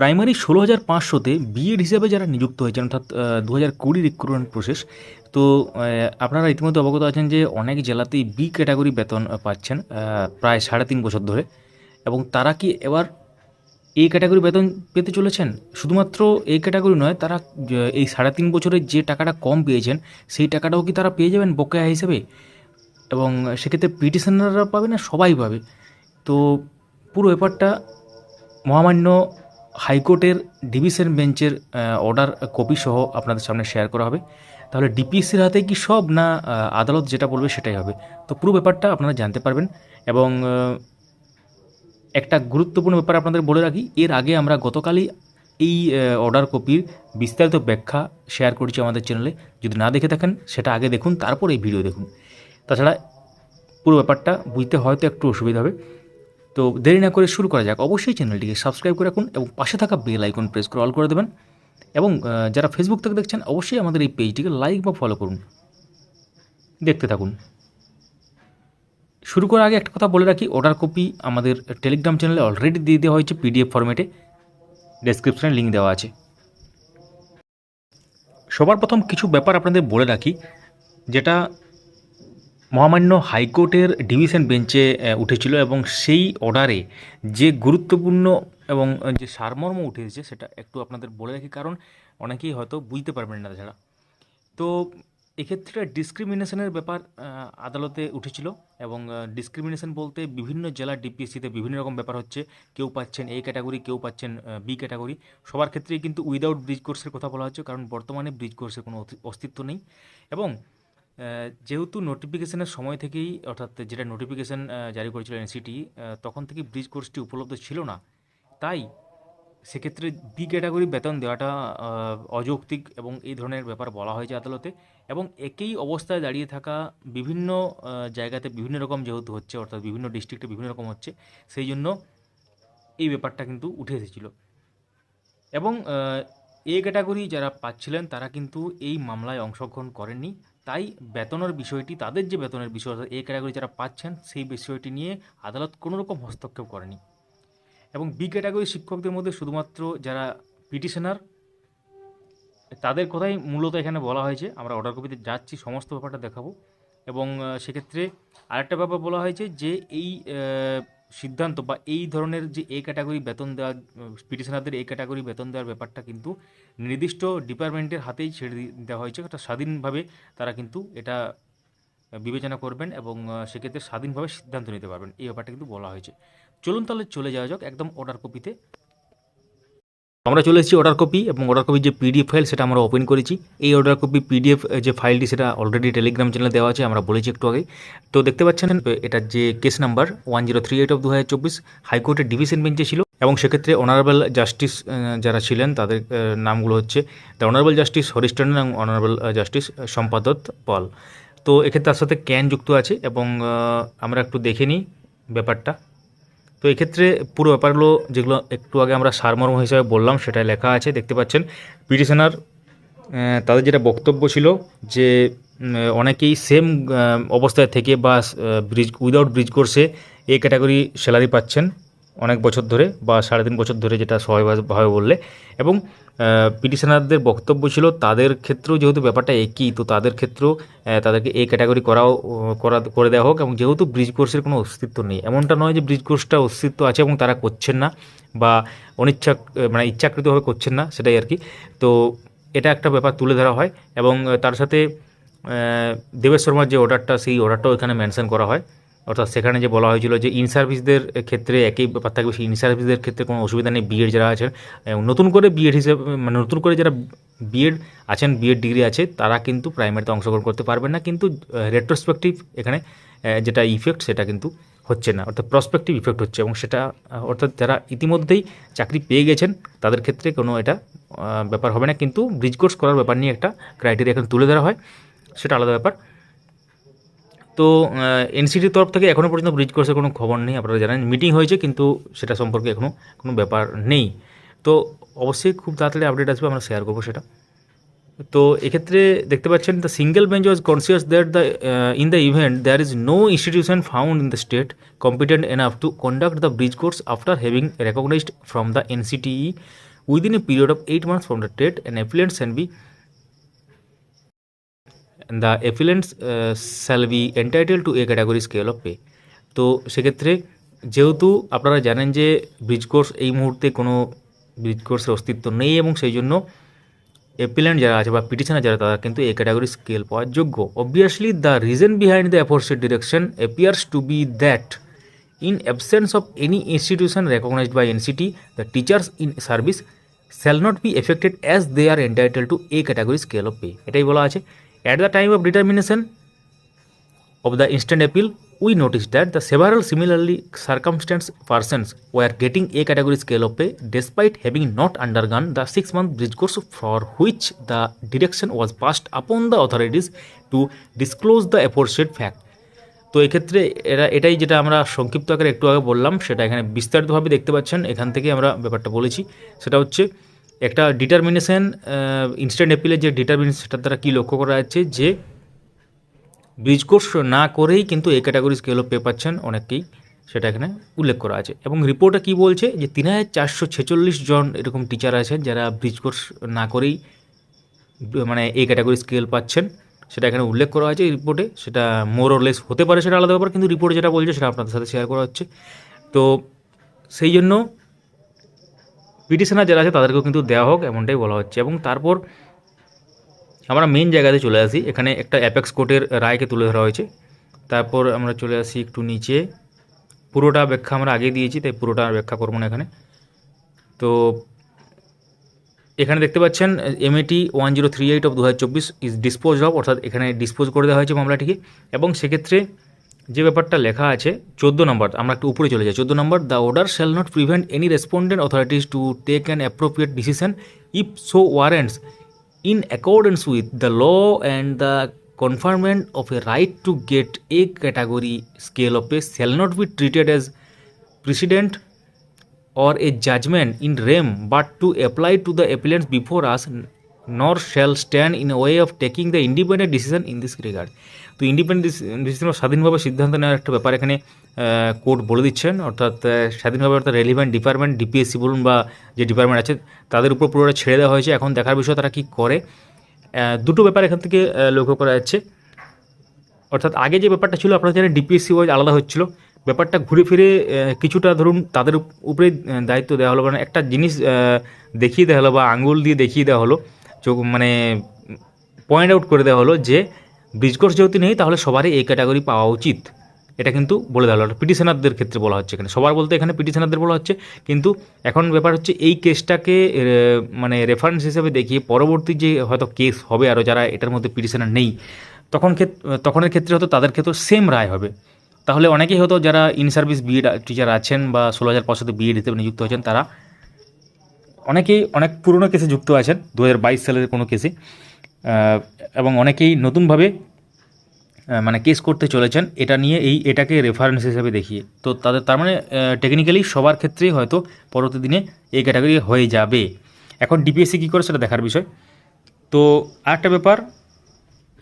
Primary ষোলো হাজার পাঁচশোতে বিএড হিসেবে যারা নিযুক্ত হয়েছেন, অর্থাৎ দু হাজার কুড়ি রিক্রুটমেন্ট প্রসেস তো আপনারা ইতিমধ্যে অবগত আছেন যে অনেক জেলাতেই বি ক্যাটাগরি বেতন পাচ্ছেন প্রায় সাড়ে তিন বছর ধরে। এবং তারা কি এবার এই ক্যাটাগরি বেতন পেতে চলেছেন? শুধুমাত্র এই ক্যাটাগরি নয়, তারা এই সাড়ে তিন বছরের যে টাকাটা কম পেয়েছেন, সেই টাকাটাও কি তারা পেয়ে যাবেন বকেয়া হিসেবে? এবং সেক্ষেত্রে পিটিশনাররা পাবে না? সবাই পাবে। তো পুরো ব্যাপারটা মহামান্য হাইকোর্টের ডিভিশন বেঞ্চের অর্ডার কপি সহ আপনাদের সামনে শেয়ার করা হবে। তাহলে ডিপিএসসির হাতে কি সব না আদালত যেটা বলবে সেটাই হবে? তো পুরো ব্যাপারটা আপনারা জানতে পারবেন এবং একটা গুরুত্বপূর্ণ ব্যাপার আপনাদের বলে রাখি, এর আগে আমরা গতকালই এই অর্ডার কপির বিস্তারিত ব্যাখ্যা শেয়ার করেছি আমাদের চ্যানেলে যদি না দেখে থাকেন, সেটা আগে দেখুন, তারপর এই ভিডিও দেখুন। তাছাড়া পুরো ব্যাপারটা বুঝতে হয়তো একটু অসুবিধা হবে। তো দেরি না করে শুরু করা যাক। অবশ্যই চ্যানেলটিকে সাবস্ক্রাইব করে রাখুন এবং পাশে থাকা বেল আইকন প্রেস করে অল করে দেবেন। এবং যারা ফেসবুক থেকে দেখছেন, অবশ্যই আমাদের এই পেজটিকে লাইক বা ফলো করুন। দেখতে থাকুন। শুরু করার আগে একটা কথা বলে রাখি অর্ডার কপি আমাদের টেলিগ্রাম চ্যানেলে অলরেডি দিয়ে দেওয়া হয়েছে পিডিএফ ফরম্যাটে ডেসক্রিপশনে লিঙ্ক দেওয়া আছে। সবার প্রথম কিছু ব্যাপার আপনাদের বলে রাখি, যেটা মহামান্য হাইকোর্টের ডিভিশন বেঞ্চে উঠেছিল এবং সেই অর্ডারে যে গুরুত্বপূর্ণ এবং যে সারমর্ম উঠে এসেছে সেটা একটু আপনাদের বলে রাখি, কারণ অনেকেই হয়তো বুঝতে পারবেন না তাছাড়া। তো এক্ষেত্রে ডিসক্রিমিনেশনের ব্যাপার আদালতে উঠেছিল এবং ডিসক্রিমিনেশন বলতে বিভিন্ন জেলার ডিপিএসসিতে বিভিন্ন রকম ব্যাপার হচ্ছে। কেউ পাচ্ছেন এ ক্যাটাগরি, কেউ পাচ্ছেন বি ক্যাটাগরি। সবার ক্ষেত্রেই কিন্তু উইদাউট ব্রিজ কোর্সের কথা বলা হচ্ছে, কারণ বর্তমানে ব্রিজ কোর্সের কোনো অস্তি- অস্তিত্ব নেই। এবং যেহেতু নোটিফিকেশনের সময় থেকেই, অর্থাৎ যেটা নোটিফিকেশন জারি করেছিল এনসিটি তখন থেকে ব্রিজ কোর্সটি উপলব্ধ ছিল না। তাই সেক্ষেত্রে বি ক্যাটাগরি বেতন দেওয়াটা অযৌক্তিক এবং এই ধরনের ব্যাপার বলা হয়েছে আদালতে এবং একই অবস্থায় দাঁড়িয়ে থাকা বিভিন্ন জায়গাতে বিভিন্ন রকম যেহেতু হচ্ছে, অর্থাৎ বিভিন্ন ডিস্ট্রিক্টে বিভিন্ন রকম হচ্ছে, সেই জন্য এই ব্যাপারটা কিন্তু উঠে এসেছিল। এবং এ ক্যাটাগরি যারা পাচ্ছিলেন তারা কিন্তু এই মামলায় অংশগ্রহণ করেননি। তাই বেতনের বিষয়টি, তাদের যে বেতনের বিষয় অর্থাৎ এ ক্যাটাগরি যারা পাচ্ছেন, সেই বিষয়টি নিয়ে আদালত কোনো রকম হস্তক্ষেপ করেনি। এবং বি ক্যাটাগরি শিক্ষকদের মধ্যে শুধুমাত্র যারা পিটিশনার, তাদের কথাই মূলত এখানে বলা হয়েছে। আমরা অর্ডার কপিতে যাচ্ছি, সমস্ত ব্যাপারটা দেখাবো। এবং সেক্ষেত্রে আরেকটা ব্যাপার বলা হয়েছে যে এই সিদ্ধান্ত বা এই ধরনের যে এ ক্যাটাগরি বেতন দেওয়া, পিটিশনারদের এই ক্যাটাগরি বেতন দেওয়ার ব্যাপারটা কিন্তু নির্দিষ্ট ডিপার্টমেন্টের হাতেই ছেড়ে দেওয়া হয়েছে। একটা স্বাধীনভাবে তারা কিন্তু এটা বিবেচনা করবেন এবং সেক্ষেত্রে স্বাধীনভাবে সিদ্ধান্ত নিতে পারবেন। এই ব্যাপারটা কিন্তু বলা হয়েছে। চলুন তাহলে চলে যাওয়া যাক একদম অর্ডার কপিতে আমরা চলে এসেছি অর্ডার কপি এবং অর্ডার কপির যে পিডিএফ ফাইল সেটা আমরা ওপেন করেছি। এই অর্ডার কপি পিডিএফ যে ফাইলটি সেটা অলরেডি টেলিগ্রাম চ্যানেলে দেওয়া আছে, আমরা বলেছি একটু আগে। তো দেখতে পাচ্ছেন এটার যে case number one zero three eight of দু হাজার চব্বিশ হাইকোর্টের ডিভিশন বেঞ্চে ছিল। এবং সেক্ষেত্রে অনারেবল জাস্টিস যারা ছিলেন, তাদের নামগুলো হচ্ছে দ্য অনারেবল জাস্টিস হরিশ এবং অনারেবল জাস্টিস সম্পাদক পল। তো এক্ষেত্রে তার সাথে ক্যান যুক্ত আছে এবং আমরা একটু দেখে নিই ব্যাপারটা। তো এক্ষেত্রে পুরো ব্যাপারগুলো যেগুলো একটু আগে আমরা সারমর্ম হিসাবে বললাম সেটা লেখা আছে, দেখতে পাচ্ছেন। পিটিশনার তাদের যেটা বক্তব্য ছিল যে অনেকেই সেম অবস্থায় থেকে বা ব্রিজ উইদাউট ব্রিজ কোর্সে এই ক্যাটাগরি স্যালারি পাচ্ছেন। অনেক বছর ধরে বা সাড়ে তিন বছর ধরে যেটা সবাইভাবে বললে। এবং পিটিশনারদের বক্তব্য ছিল তাদের ক্ষেত্রেও যেহেতু ব্যাপারটা একই, তো তাদের ক্ষেত্রেও তাদেরকে এই ক্যাটাগরি করাও, করা, করে দেওয়া হোক এবং যেহেতু ব্রিজ কোর্সের কোনো অস্তিত্ব নেই। এমনটা নয় যে ব্রিজ কোর্সটা অস্তিত্ব আছে এবং তারা করছেন না বা অনিচ্ছা মানে ইচ্ছাকৃতভাবে করছেন না, সেটাই আর কি তো এটা একটা ব্যাপার তুলে ধরা হয় এবং তার সাথে দেবেশ শর্মার যে অর্ডারটা, সেই অর্ডারটাও এখানে মেনশন করা হয়। অর্থাৎ সেখানে যে বলা হয়েছিল যে ইন সার্ভিসদের ক্ষেত্রে একই ব্যাপার থাকবে সেই ইন সার্ভিসদের ক্ষেত্রে কোনো অসুবিধা নেই বিএড যারা আছেন নতুন করে বিএড হিসেবে মানে নতুন করে যারা বিএড আছেন বিএড ডিগ্রি আছে, তারা কিন্তু প্রাইমারিতে অংশগ্রহণ করতে পারবেন না, কিন্তু রেট্রোস্পেক্টিভ এখানে যেটা ইফেক্ট সেটা কিন্তু হচ্ছে না, অর্থাৎ প্রসপেক্টিভ ইফেক্ট হচ্ছে, এবং সেটা অর্থাৎ যারা ইতিমধ্যেই চাকরি পেয়ে গেছেন, তাদের ক্ষেত্রে কোনো এটা ব্যাপার হবে না, কিন্তু ব্রিজ কোর্স করার ব্যাপার নিয়ে একটা ক্রাইটেরিয়া এখানে তুলে ধরা হয়, সেটা আলাদা ব্যাপার। তো এনসিটির তরফ থেকে এখনও পর্যন্ত ব্রিজ কোর্সের কোনো খবর নেই, আপনারা জানেন। মিটিং হয়েছে, কিন্তু সেটা সম্পর্কে এখনও কোনো ব্যাপার নেই। তো অবশ্যই খুব তাড়াতাড়ি আপডেট আসবে, আমরা শেয়ার করব সেটা। তো এক্ষেত্রে দেখতে পাচ্ছেন the single bench was conscious that the in the event there is no institution found in the state competent enough to conduct the bridge course after having recognised from the NCTE within a period of eight months from the date and appellants can be the appellants shall be entitled to A category scale of pay তো সেক্ষেত্রে যেহেতু আপনারা জানেন যে bridge course এই মুহূর্তে কোনো bridge কোর্সের অস্তিত্ব নেই এবং সেই জন্য অ্যাপিলেন্ট যারা আছে বা পিটিশনার যারা, তারা কিন্তু এ ক্যাটাগরি স্কেল পাওয়ার যোগ্য। Obviously the reason behind the aforesaid direction appears to be that in absence of any institution recognised by NCT the teachers in service shall not be affected as they are entitled to A category scale of pay এটাই বলা আছে। At the time of determination of the instant appeal, we noticed that the several similarly circumstanced persons were getting a category scale of pay despite having not undergone the six month bridge course for which the direction was passed upon the authorities to disclose the aforesaid fact. তো এক্ষেত্রে এরা এটাই যেটা আমরা সংক্ষিপ্ত আকারে একটু আগে বললাম সেটা এখানে বিস্তারিতভাবে দেখতে পাচ্ছেন এখান থেকে আমরা ব্যাপারটা বলেছি সেটা হচ্ছে একটা ডিটারমিনেশন ইনস্ট্যান্ট অ্যাপিলের যে ডিটারমিনেশন সেটার দ্বারা কী লক্ষ্য করা যাচ্ছে? যে ব্রিজ কোর্স না করেই কিন্তু A category scale of pay পাচ্ছেন অনেকেই সেটা এখানে উল্লেখ করা আছে। এবং রিপোর্টে কী বলছে? যে তিন হাজার চারশো ছেচল্লিশ জন এরকম টিচার আছেন যারা ব্রিজ কোর্স না করেই মানে এই ক্যাটাগরি স্কেল পাচ্ছেন। সেটা এখানে উল্লেখ করা এই রিপোর্টে সেটা মোর লেস হতে পারে সেটা আলাদা ব্যাপার, কিন্তু রিপোর্টে যেটা বলছে সেটা আপনাদের সাথে শেয়ার করা হচ্ছে। তো সেই জন্য পিটিশনার যারা আছে তাদেরকেও কিন্তু দেওয়া হোক, এমনটাই বলা হচ্ছে। এবং তারপর আমরা মেন জায়গাতে চলে আসি। এখানে একটা অ্যাপেক্স কোর্টের রায়কে তুলে ধরা হয়েছে। তারপর আমরা চলে আসি একটু নিচে। পুরোটা ব্যাখ্যা আমরা আগে দিয়েছি, তাই পুরোটা আর ব্যাখ্যা করব না এখানে। তো এখানে দেখতে পাচ্ছেন MAT one zero three eight of দু হাজার চব্বিশ ইজ ডিসপোজ অফ অর্থাৎ এখানে ডিসপোজ করে দেওয়া হয়েছে মামলাটিকে। এবং সেক্ষেত্রে যে ব্যাপারটা লেখা আছে, চোদ্দ নম্বর, আমরা একটু উপরে চলে যাই। চোদ্দ নম্বর the order shall not prevent any respondent authorities to take an appropriate decision if so warrants in accordance with the law and the conferment of a right to get A category scale of a shall not be treated as precedent or a judgement in rem but to apply to the appellants before us nor shall stand in a way of taking the independent decision in this regard. তো independent decision স্বাধীনভাবে সিদ্ধান্ত নেওয়ার একটা ব্যাপার এখানে court বলে দিচ্ছেন। অর্থাৎ স্বাধীনভাবে অর্থাৎ রেলিভেন্ট ডিপার্টমেন্ট ডিপিএসসি বলুন বা যে ডিপার্টমেন্ট আছে, তাদের উপর পুরোটা ছেড়ে দেওয়া হয়েছে। এখন দেখার বিষয় তারা কী করে। দুটো ব্যাপার এখান থেকে লক্ষ্য করা যাচ্ছে। অর্থাৎ আগে যে ব্যাপারটা ছিল, আপনারা জানেন ডিপিএসসি ওয়াইজ আলাদা হচ্ছিল। ব্যাপারটা ঘুরে ফিরে কিছুটা ধরুন তাদের উপরে দায়িত্ব দেওয়া হলো। মানে একটা জিনিস দেখিয়ে দেওয়া হলো বা আঙ্গুল দিয়ে দেখিয়ে দেওয়া হলো। মানে পয়েন্ট আউট করে দেওয়া হলো যে ব্রিজ কোর্স যেহেতু নেই, তাহলে সবারই এই ক্যাটাগরি পাওয়া উচিত। এটা কিন্তু বলে দেওয়া হলো। পিটিশনারদের ক্ষেত্রে বলা হচ্ছে এখানে। সবার বলতে এখানে পিটিশনারদের বলা হচ্ছে। কিন্তু এখন ব্যাপার হচ্ছে, এই কেসটাকে মানে রেফারেন্স হিসেবে দেখিয়ে পরবর্তী যে হয়তো কেস হবে আরও যারা এটার মধ্যে পিটিশনার নেই, তখন তখনের ক্ষেত্রে হয়তো তাদের ক্ষেত্রেও সেম রায় হবে। তাহলে অনেকেই হয়তো যারা ইন সার্ভিস বিএড টিচার আছেন বা ষোলো হাজার পাঁচশোতে বিএড হিসেবে নিযুক্ত হয়েছেন, তারা অনেকেই অনেক পুরনো কেসে যুক্ত আছেন দু হাজার বাইশ সালের কোনো কেসে এবং অনেকেই নতুনভাবে মানে কেস করতে চলেছেন, এটা নিয়ে এই, এটাকে রেফারেন্স হিসেবে দেখিয়ে। তো তাদের, তার মানে টেকনিক্যালি সবার ক্ষেত্রেই হয়তো পরবর্তী দিনে এই ক্যাটাগরি হয়ে যাবে। এখন ডিপিএসসি কী করে, সেটা দেখার বিষয়। তো আরেকটা ব্যাপার,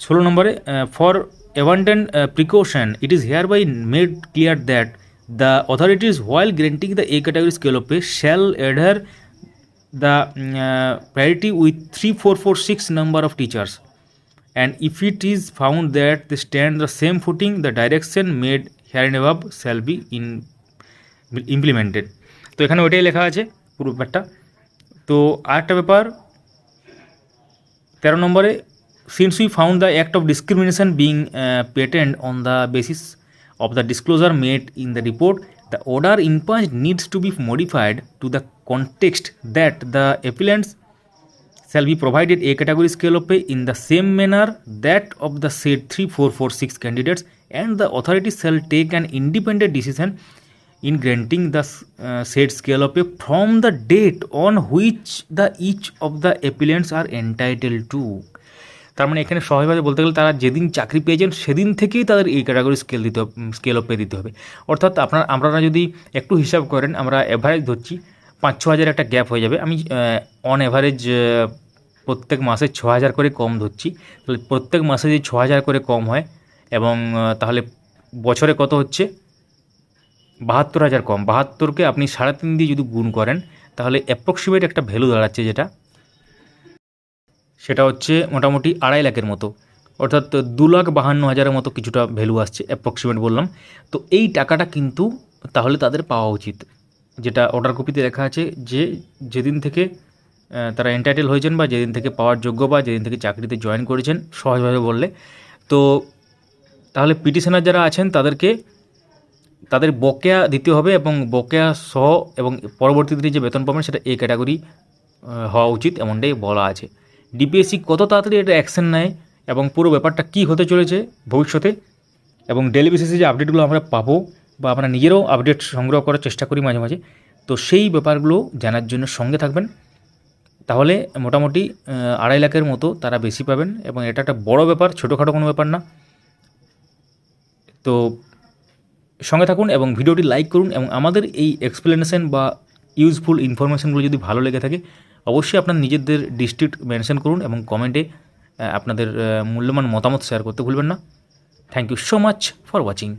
ষোলো নম্বরে for abundant precaution it is hereby made clear that the authorities while granting the A category scale of pay shall Eder priority with three four four six number of teachers and if it is found that they stand the same footing, the direction made herein above shall be in implemented. তো এখানে ওইটাই লেখা আছে, পুরো ব্যাপারটা। তো আরেকটা ব্যাপার, তেরো নম্বরে since we found the act of discrimination being patent on the basis of the disclosure made in the report the order impugned needs to be modified to the context that the appellants shall be provided a category scale of pay in the same manner that of the said 3446 candidates and the authority shall take an independent decision in granting the uh, said scale of pay from the date on which the each of the applicants are entitled to তার মানে এখানে সহজভাবে বলতে গেলে তারা যেদিন চাকরি পেয়েছেন সেদিন থেকেই তাদের এই ক্যাটাগরি স্কেল দিতে স্কেল অফ পে দিতে হবে অর্থাৎ আপনার আপনারা যদি একটু হিসাব করেন আমরা অ্যাভারেজ ধরছি পাঁচ ছ হাজার একটা গ্যাপ হয়ে যাবে। আমি অন অ্যাভারেজ প্রত্যেক মাসে ছ হাজার করে কম ধরছি। তাহলে প্রত্যেক মাসে যদি ছ হাজার করে কম হয় এবং তাহলে বছরে কত হচ্ছে? বাহাত্তর হাজার কম। বাহাত্তরকে আপনি সাড়ে তিন দিয়ে যদি গুণ করেন, তাহলে অ্যাপ্রক্সিমেট একটা ভ্যালু দাঁড়াচ্ছে যেটা। সেটা হচ্ছে মোটামুটি আড়াই লাখের মতো। অর্থাৎ দু লাখ বাহান্ন হাজারের মতো কিছুটা ভ্যালু আসছে অ্যাপ্রক্সিমেট বললাম। তো এই টাকাটা কিন্তু তাহলে তাদের পাওয়া উচিত। যেটা অর্ডার কপিতে লেখা আছে যে যেদিন থেকে তারা এন্টাইটেল হয়েছেন বা যেদিন থেকে পাওয়ার যোগ্য বা যেদিন থেকে চাকরিতে জয়েন করেছেন, সহজভাবে বললে। তো তাহলে পিটিশনার যারা আছেন, তাদেরকে, তাদের বকেয়া দিতে হবে এবং বকেয়া সহ এবং পরবর্তীতে যে বেতন পাবেন সেটা এ ক্যাটাগরি হওয়া উচিত, এমনটাই বলা আছে। ডিপিএসসি কত তাড়াতাড়ি এটা অ্যাকশন নেয় এবং পুরো ব্যাপারটা কী হতে চলেছে ভবিষ্যতে এবং ডেলি বেসিসে যে আপডেটগুলো আমরা পাবো বা আমরা নিজেরাও আপডেট সংগ্রহ করার চেষ্টা করি মাঝে মাঝে। তো সেই ব্যাপারগুলো জানার জন্য সঙ্গে থাকবেন। তাহলে মোটামুটি আড়াই লাখের মতো তারা বেশি পাবেন এবং এটা একটা বড় ব্যাপার, ছোটোখাটো কোনো ব্যাপার না। তো সঙ্গে থাকুন এবং ভিডিওটি লাইক করুন এবং আমাদের এই এক্সপ্লেনেশন বা ইউজফুল ইনফরমেশনগুলো যদি ভালো লেগে থাকে, অবশ্যই আপনার নিজেদের ডিস্ট্রিক্ট মেনশন করুন এবং কমেন্টে আপনাদের মূল্যবান মতামত শেয়ার করতে ভুলবেন না। Thank you so much for watching